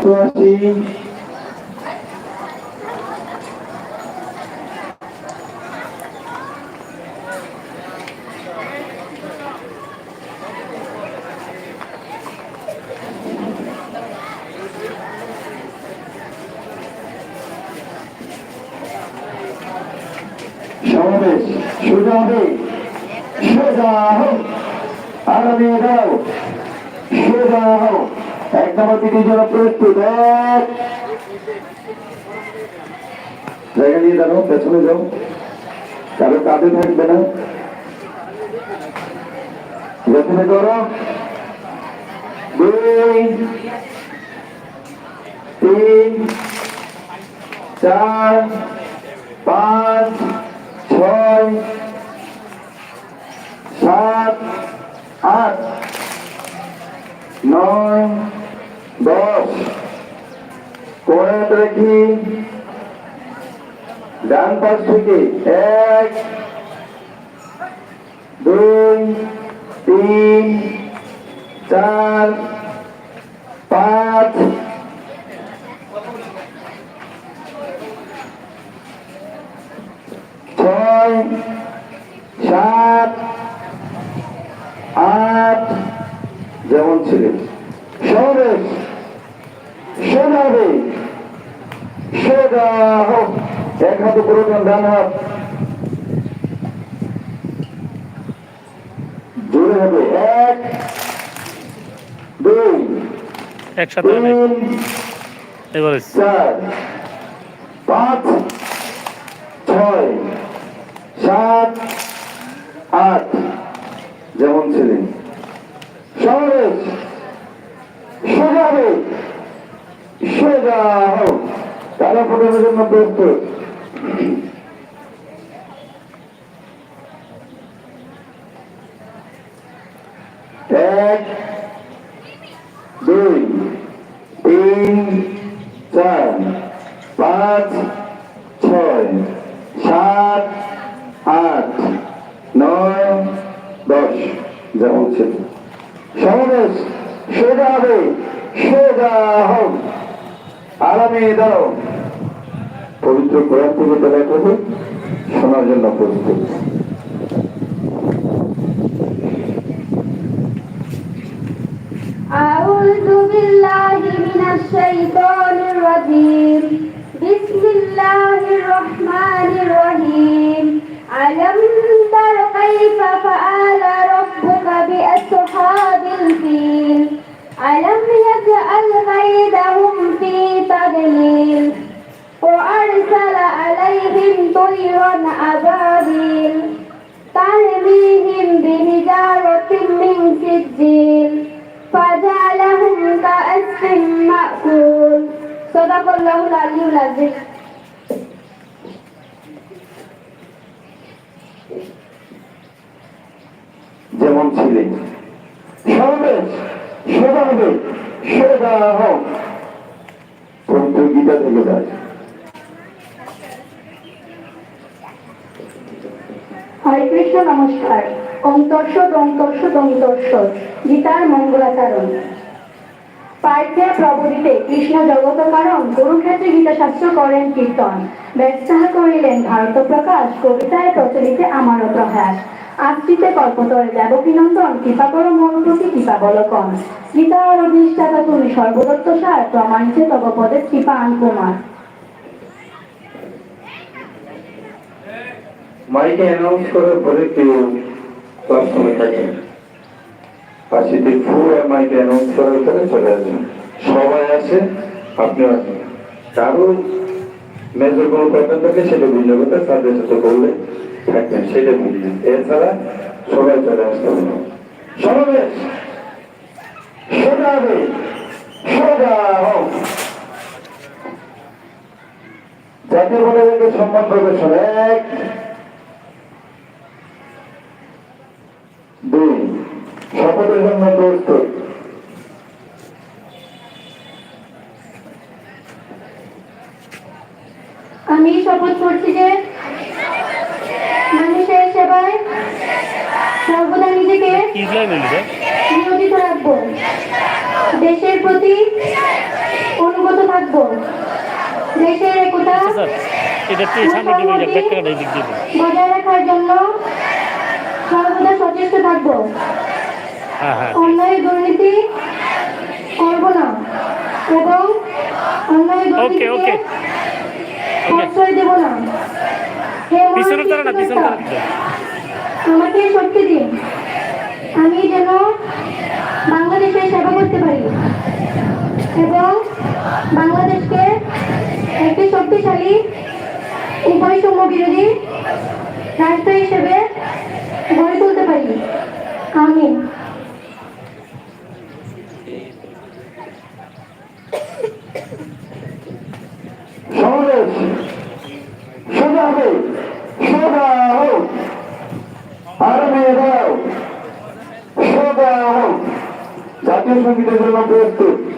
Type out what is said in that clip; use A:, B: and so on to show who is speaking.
A: অষ্টআশি সমাবেশ সোজা হবে সোজা হোক আগামী দাও সোজা হোক এক নম্বর দিদির জন্য প্রস্তুত এক জায়গা নিয়ে দাঁড়াও পেছনে যাও কারো কাঁধে থাকবে না পেছনে করো দুই তিন চার পাঁচ ছয় সাত আট নয় রাখি ডান পাশ থেকে এক দুই তিন চার পাঁচ ছয় সাত আট যেমন ছিলেন সরেশ সোনাবে ছেড়ে দেওয়া হোক এক হাতে ডান হাত জোরে হবে এক দুই
B: একসাথে এবারে চার
A: পাঁচ ছয় সাত আট যেমন ছিলেন সমাবেশ সোজা সোজা বাধা প্রদানের জন্য প্রস্তুত এক দুই তিন চার পাঁচ ছয় সাত আট নয় দশ যেমন ছিল সমাবেশ সোজা হবে সোজা হোক পবিত্র কোরআন থেকে তারা করবে শোনার জন্য প্রস্তুত
C: أعوذ بالله من الشيطان الرجيم بسم الله الرحمن الرحيم ألم تر كيف فعل أبابيل ترميهم بهجارة من سجيل فجعلهم كأسف مأكول صدق الله العلي العظيم
A: যেমন ছিলেন সমাবেশ সেবা হবে সেবা হোক প্রত্যেক গীতা থেকে যায়
D: শ্রেষ্ঠ নমস্কার অন্তর্ষ দন্তর্ষ দন্তর্ষ গীতার মঙ্গলাকারণ পার্থে প্রবদিতে কৃষ্ণ জগত কারণ গুরুক্ষেত্রে গীতাশাস্ত্র করেন কীর্তন ব্যবসাহ করিলেন ভারত প্রকাশ কবিতায় প্রচলিতে আমারও প্রয়াস আশ্রিতে কল্পতরে দেবকীনন্দন কৃপা করো মন প্রতি কৃপা বলকন গীতা অধিষ্ঠাতা তুমি সর্বদত্ত সার প্রমাণছে তব পদে কৃপা আন কুমার
A: মাইকে অ্যানাউন্স করার পরে কেউ ক্লাসরুমে থাকে আসিতে ফুল মাইকে অ্যানাউন্স করার পরে চলে আসবেন সবাই আছে আপনি আসবেন কারো মেজর কোনো কথা থাকে সেটা বুঝে কথা তাদের সাথে বললে থাকবেন সেটা বুঝবেন এছাড়া সবাই চলে আসতে হবে সমাবেশ সোজা সোজা হোক জাতীয় বলে সম্মান প্রদর্শন এক জন্য প্রস্তুত
E: আমি শপথ করছি যে মানুষের সেবায় সর্বদা নিজেকে
B: নিয়োজিত
E: রাখব দেশের প্রতি অনুগত থাকব দেশের একতা আচ্ছা, বজায় রাখার জন্য সর্বদা সচেষ্ট থাকবো অন্যায় দুর্নীতি করব না এবং অন্যায় দুর্নীতিকে প্রশ্রয় না আমাকে শক্তি দিন আমি যেন বাংলাদেশের সেবা করতে পারি এবং বাংলাদেশকে একটি শক্তিশালী বৈষম্য বিরোধী রাষ্ট্র হিসেবে গড়ে তুলতে পারি আমিন
A: জাতীয় সঙ্গীতের জন্য প্রস্তুত